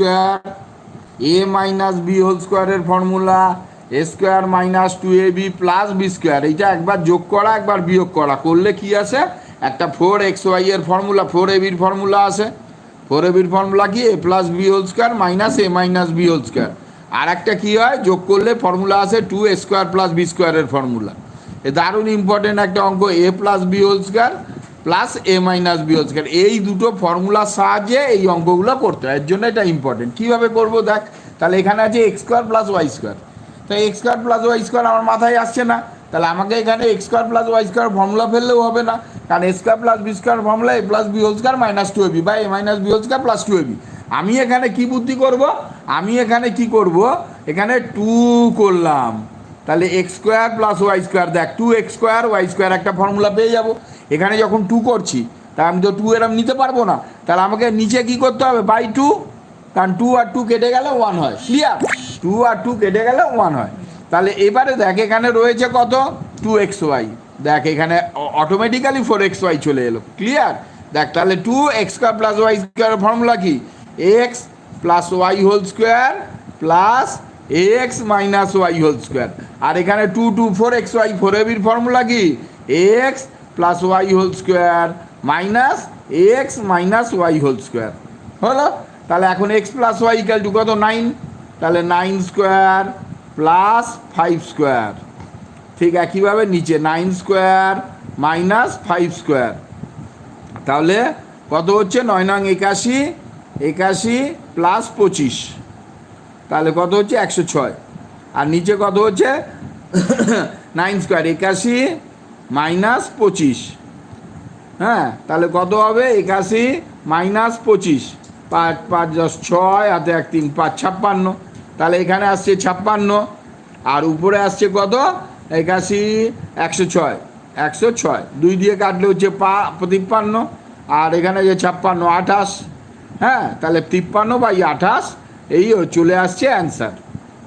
Square A minus B whole স্কোয়ারের formula A square minus two A B plus B square এইটা একবার যোগ করা, একবার বিয়োগ করা, করলে কি আসে? একটা ফোর এক্স ওয়াই এর ফর্মুলা ফোর এ বির ফর্মুলা আসে। ফোর এ বির ফর্মুলা কি? A plus B whole square minus A minus B whole square আর একটা কী হয়? যোগ করলে ফর্মুলা আসে two A square plus B স্কোয়ারের ফর্মুলা এ দারুণ ইম্পর্টেন্ট একটা অঙ্ক A plus B whole square plus A minus B square এই দুটো ফর্মুলার সাহায্যে এই অঙ্কগুলো করতে হয়। এর জন্য এটা ইম্পর্টেন্ট কীভাবে করব? দেখ, তাহলে এখানে আছে X square plus Y square তো X square plus Y square আমার মাথায় আসছে না। তাহলে আমাকে এখানে X square plus Y square formula ফেললেও হবে না। কারণ A square plus B square formula A plus B whole square minus two AB বা A minus B whole square plus two AB আমি এখানে কি বুদ্ধি করব? আমি এখানে কি করব? এখানে টু করলাম। তাহলে X square plus Y square দেখ two X square Y square একটা ফর্মুলা পেয়ে যাব। এখানে যখন টু করছি, তা আমি তো টু এরম নিতে পারব না। তাহলে আমাকে নিচে কি করতে হবে? বাই টু কারণ টু আর টু কেটে গেলে ওয়ান হয়। ক্লিয়ার টু আর টু কেটে গেলে ওয়ান হয়। তাহলে এবারে দেখ, এখানে রয়েছে কত? টু এক্স ওয়াই দেখ, এখানে অটোমেটিক্যালি ফোর এক্স ওয়াই চলে এলো। ক্লিয়ার দেখ, তাহলে two X square plus Y square formula কি? X plus Y whole square plus X minus Y whole square আর এখানে two two four X Y four এবির formula কি? X plus Y whole square minus X minus Y whole square হলো? তাহলে এখন X plus Y equal two কত? Nine তাহলে nine square plus five square ঠিক একইভাবে নিচে nine square minus five square তাহলে কত হচ্ছে? নয় নং একাশি একাশি প্লাস পঁচিশ। তাহলে কত হচ্ছে? একশো ছয়। আর নিচে কত হচ্ছে? নাইন স্কোয়ার একাশি মাইনাস পঁচিশ। হ্যাঁ তাহলে কত হবে? একাশি মাইনাস পঁচিশ। পাঁচ পাঁচ দশ ছয় হাতে এক তিন পাঁচ ছাপ্পান্ন। তাহলে এখানে আসছে ছাপ্পান্ন। আর উপরে আসছে কত? একাশি একশো ছয়। একশো ছয়। দুই দিয়ে কাটলে হচ্ছে পা, তিপ্পান্ন। আর এখানে যে ছাপ্পান্ন, আঠাশ। হ্যাঁ তাহলে তিপ্পান্ন বাই আঠাশ, এই চলে আসছে অ্যান্সার।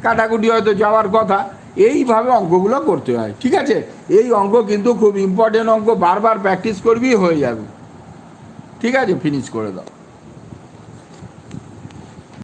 কাটাকুটি হয়তো যাওয়ার কথা। এইভাবে অঙ্কগুলো করতে হয়, ঠিক আছে? এই অঙ্ক কিন্তু খুব ইম্পর্টেন্ট অঙ্ক, বারবার প্র্যাকটিস করবি হয়ে যাবে। ঠিক আছে? ফিনিশ করে দাও।